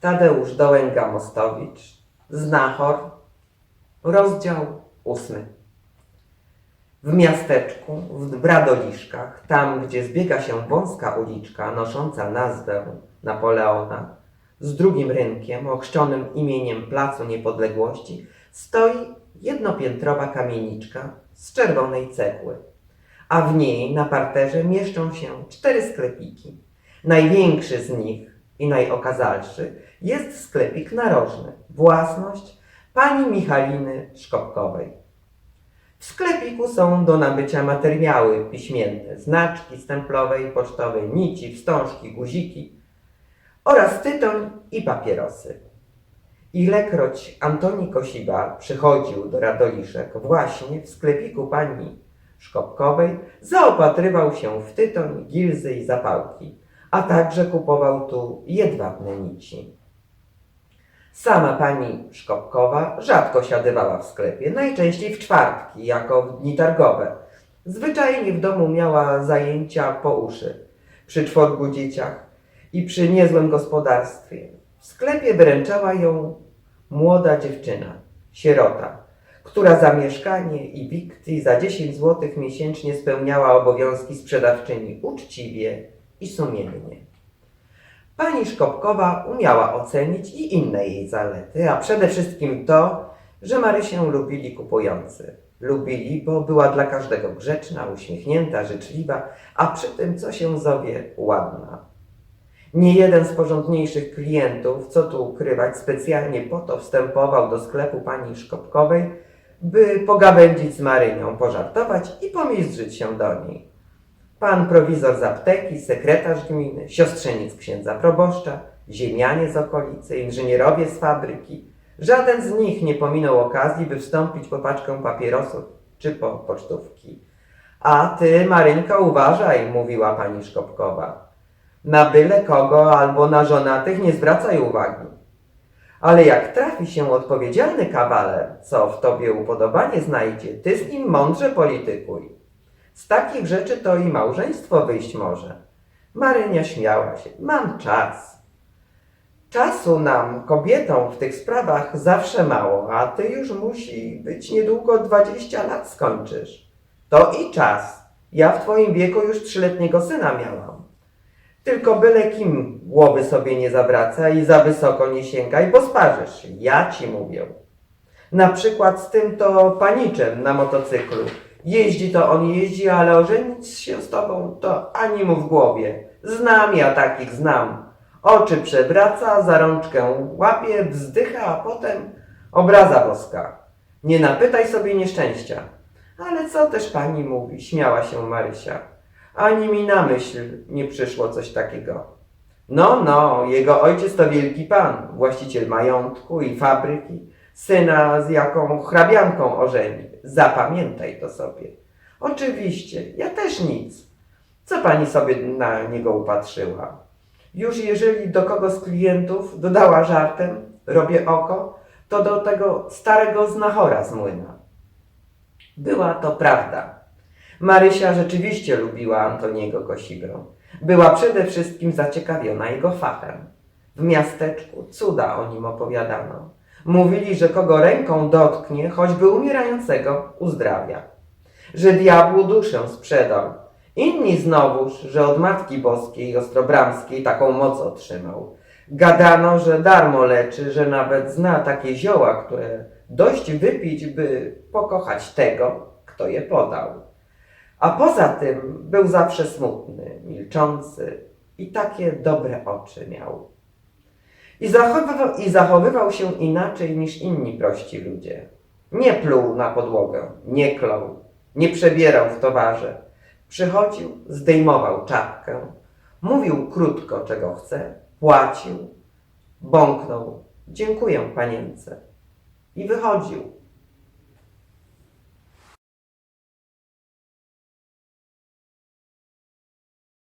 Tadeusz Dołęga-Mostowicz, Znachor, rozdział ósmy. W miasteczku, w Bradoliszkach, tam gdzie zbiega się wąska uliczka nosząca nazwę Napoleona, z drugim rynkiem ochrzczonym imieniem Placu Niepodległości, stoi jednopiętrowa kamieniczka z czerwonej cegły, a w niej na parterze mieszczą się cztery sklepiki. Największy z nich i najokazalszy jest sklepik narożny, własność pani Michaliny Szkopkowej. W sklepiku są do nabycia materiały piśmienne, znaczki stemplowe i pocztowe, nici, wstążki, guziki oraz tytoń i papierosy. Ilekroć Antoni Kosiba przychodził do Radoliszek właśnie w sklepiku pani Szkopkowej, zaopatrywał się w tytoń, gilzy i zapałki, a także kupował tu jedwabne nici. Sama pani Szkopkowa rzadko siadywała w sklepie, najczęściej w czwartki, jako w dni targowe. Zwyczajnie w domu miała zajęcia po uszy, przy czworgu dzieciach i przy niezłym gospodarstwie. W sklepie wyręczała ją młoda dziewczyna, sierota, która za mieszkanie i wikt i za 10 zł miesięcznie spełniała obowiązki sprzedawczyni uczciwie i sumiennie. Pani Szkopkowa umiała ocenić i inne jej zalety, a przede wszystkim to, że Marysię lubili kupujący. Lubili, bo była dla każdego grzeczna, uśmiechnięta, życzliwa, a przy tym, co się zowie, ładna. Nie jeden z porządniejszych klientów, co tu ukrywać, specjalnie po to wstępował do sklepu pani Szkopkowej, by pogawędzić z Marynią, pożartować i pomizdrzyć się do niej. Pan prowizor z apteki, sekretarz gminy, siostrzeniec księdza proboszcza, ziemianie z okolicy, inżynierowie z fabryki. Żaden z nich nie pominął okazji, by wstąpić po paczkę papierosów czy po pocztówki. A ty, Maryńka, uważaj, mówiła pani Szkopkowa. Na byle kogo albo na żonatych nie zwracaj uwagi. Ale jak trafi się odpowiedzialny kawaler, co w tobie upodobanie znajdzie, ty z nim mądrze politykuj. Z takich rzeczy to i małżeństwo wyjść może. Marynia śmiała się. Mam czas. Czasu nam, kobietom, w tych sprawach zawsze mało, a ty już musi być niedługo 20 lat skończysz. To i czas. Ja w twoim wieku już trzyletniego syna miałam. Tylko byle kim głowy sobie nie zawraca i za wysoko nie sięgaj, bo sparzysz. Ja ci mówię. Na przykład z tym to paniczem na motocyklu. Jeździ to on jeździ, ale ożenić się z tobą to ani mu w głowie. Znam ja takich, znam. Oczy przewraca, za rączkę łapie, wzdycha, a potem obraza boska. Nie napytaj sobie nieszczęścia. Ale co też pani mówi, śmiała się Marysia. Ani mi na myśl nie przyszło coś takiego. No, no, jego ojciec to wielki pan, właściciel majątku i fabryki, syna z jaką hrabianką ożeni. Zapamiętaj to sobie. Oczywiście, ja też nic. Co pani sobie na niego upatrzyła? Już jeżeli do kogo z klientów dodała żartem, robię oko, to do tego starego znachora z młyna. Była to prawda. Marysia rzeczywiście lubiła Antoniego Kosibę. Była przede wszystkim zaciekawiona jego fachem. W miasteczku cuda o nim opowiadano. Mówili, że kogo ręką dotknie, choćby umierającego, uzdrawia. Że diabłu duszę sprzedał. Inni znowuż, że od Matki Boskiej Ostrobramskiej taką moc otrzymał. Gadano, że darmo leczy, że nawet zna takie zioła, które dość wypić, by pokochać tego, kto je podał. A poza tym był zawsze smutny, milczący i takie dobre oczy miał. I zachowywał, I zachowywał się inaczej niż inni prości ludzie. Nie pluł na podłogę, nie klął, nie przebierał w towarze. Przychodził, zdejmował czapkę, mówił krótko, czego chce, płacił, bąknął, dziękuję panience i wychodził.